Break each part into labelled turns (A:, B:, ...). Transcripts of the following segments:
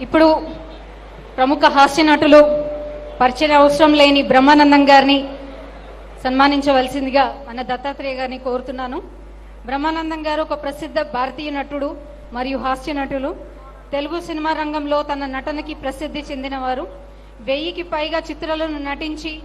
A: ఇప్పుడు ప్రముఖ హాస్య నటులు పరిచయ అవసరం లేని బ్రహ్మానందం గారిని సన్మానించవలసిందిగా అన్న దత్తాత్రేయ గారిని కోరుతున్నాను. బ్రహ్మానందం గారు ఒక ప్రసిద్ధ భారతీయ నటుడు మరియు హాస్య నటులు. తెలుగు సినిమా రంగంలో తన నటనకి ప్రసిద్ధి చెందినవారు. వెయ్యికి పైగా చిత్రాలను నటించి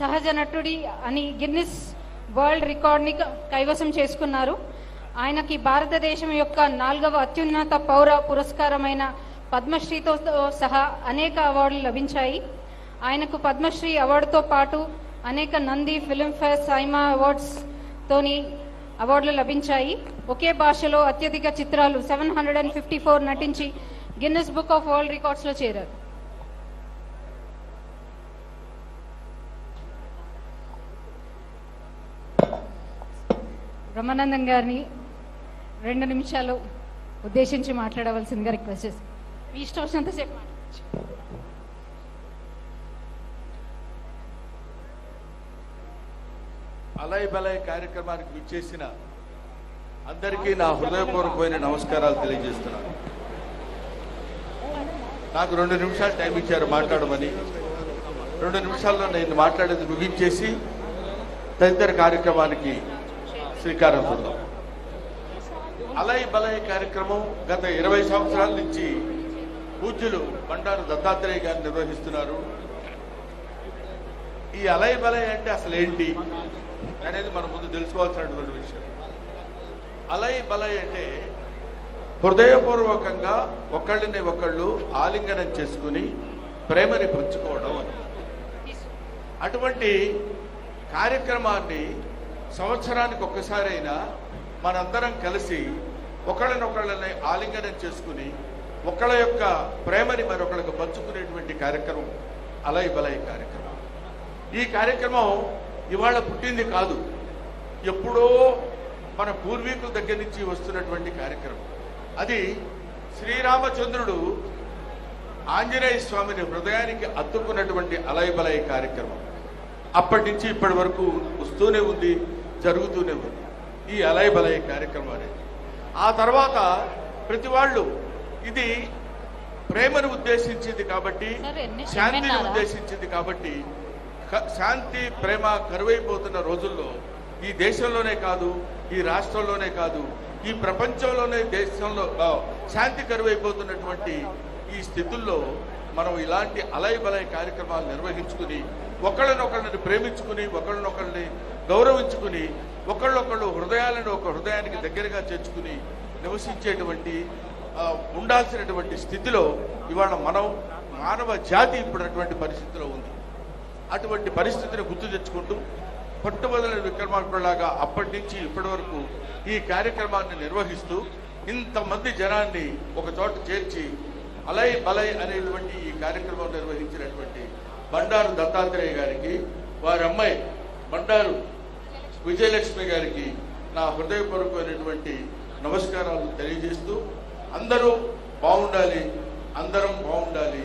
A: సహజ నటుడి అని గిన్నిస్ వరల్డ్ రికార్డ్ని కైవసం చేసుకున్నారు. ఆయనకి భారతదేశం యొక్క నాలుగవ అత్యున్నత పౌర పురస్కారమైన పద్మశ్రీతో సహా అనేక అవార్డులు లభించాయి. ఆయనకు పద్మశ్రీ అవార్డుతో పాటు అనేక నంది ఫిల్మ్ఫేర్ సైమా అవార్డ్స్ తోని అవార్డులు లభించాయి. ఒకే భాషలో అత్యధిక చిత్రాలు seven hundred and fifty four నటించి గిన్నెస్ బుక్ ఆఫ్ వరల్డ్ రికార్డ్స్లో చేరారు. బ్రహ్మానందం గారిని రెండు నిమిషాలు ఉద్దేశించి మాట్లాడవలసిందిగా రిక్వెస్ట్ చేస్తాను మీ ఇష్టం వచ్చినంతసేపు
B: అలయ్ బలయ్ కార్యక్రమానికి విచ్చేసిన అందరికీ నా హృదయపూర్వకమైన నమస్కారాలు తెలియజేస్తున్నాను. నాకు రెండు నిమిషాలు టైం ఇచ్చారు మాట్లాడమని. రెండు నిమిషాల్లో నేను మాట్లాడేది ముగించేసి తదితర కార్యక్రమానికి శ్రీకారం చూద్దాం అలయ్ బలయ్ కార్యక్రమం గత ఇరవై సంవత్సరాల నుంచి పూజ్యులు బండారు దత్తాత్రేయ గారు నిర్వహిస్తున్నారు. ఈ అలయ బలయ అంటే అసలు ఏంటి అనేది మనం ముందు తెలుసుకోవాల్సినటువంటి విషయం. అలయ బలయ అంటే హృదయపూర్వకంగా ఒకళ్ళని ఒకళ్ళు ఆలింగనం చేసుకుని ప్రేమని పంచుకోవడం అని. అటువంటి కార్యక్రమాన్ని సంవత్సరానికి ఒక్కసారైనా మనందరం కలిసి ఒకళ్ళనొకళ్ళని ఆలింగనం చేసుకుని ఒకళ్ళ యొక్క ప్రేమని మరొకళ్ళకు పంచుకునేటువంటి కార్యక్రమం అలై బలయ్ కార్యక్రమం. ఈ కార్యక్రమం ఇవాళ పుట్టింది కాదు. ఎప్పుడో మన పూర్వీకుల దగ్గర నుంచి వస్తున్నటువంటి కార్యక్రమం. అది శ్రీరామచంద్రుడు ఆంజనేయ స్వామిని హృదయానికి అత్తుకున్నటువంటి అలయబలయ కార్యక్రమం. అప్పటి నుంచి ఇప్పటి వరకు వస్తూనే ఉంది జరుగుతూనే ఉంది. ఈ అలయబలయ కార్యక్రమం అనేది. ఆ తర్వాత ప్రతి వాళ్ళు ఇది ప్రేమను ఉద్దేశించింది కాబట్టి శాంతిని? ఉద్దేశించింది కాబట్టి శాంతి ప్రేమ కరువైపోతున్న రోజుల్లో ఈ దేశంలోనే కాదు ఈ రాష్ట్రంలోనే కాదు ఈ ప్రపంచంలోనే దేశంలో శాంతి కరువైపోతున్నటువంటి ఈ స్థితుల్లో మనం ఇలాంటి అలయ బలయ కార్యక్రమాలు నిర్వహించుకుని ఒకళ్ళనొకళ్ళని ప్రేమించుకుని ఒకళ్ళనొకళ్ళని గౌరవించుకుని ఒకళ్ళొకళ్ళు హృదయాలను ఒక హృదయానికి దగ్గరగా చేర్చుకుని నివసించేటువంటి ఉండాల్సినటువంటి స్థితిలో ఇవాళ మనం మానవ జాతి ఇప్పుడు అటువంటి పరిస్థితిలో ఉంది. అటువంటి పరిస్థితిని గుర్తు తెచ్చుకుంటూ పట్టుబదల విక్రమార్కులాగా అప్పటి నుంచి ఇప్పటి వరకు ఈ కార్యక్రమాన్ని నిర్వహిస్తూ ఇంతమంది జనాన్ని ఒక చోట చేర్చి అలై బలై అనేటువంటి ఈ కార్యక్రమం నిర్వహించినటువంటి బండారు దత్తాత్రేయ గారికి వారి అమ్మాయి బండారు విజయలక్ష్మి గారికి నా హృదయపూర్వకమైనటువంటి నమస్కారాలు తెలియజేస్తూ అందరూ బాగుండాలి అందరం బాగుండాలి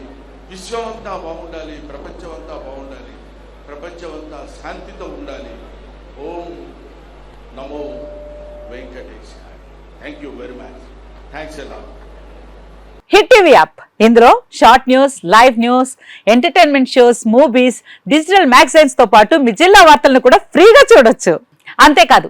B: విశ్వం అంతా బాగుండాలి ప్రపంచం అంతా బాగుండాలి ప్రపంచం అంతా శాంతితో ఉండాలి. ఓం నమో Venkatesh thank you very much thanks ఎలా
C: హిట్ టీవీ యాప్. ఇందులో short news live news entertainment shows movies digital మ్యాగజైన్స్తో పాటు మీ జిల్లా వార్తలను కూడా ఫ్రీగా చూడొచ్చు. అంతేకాదు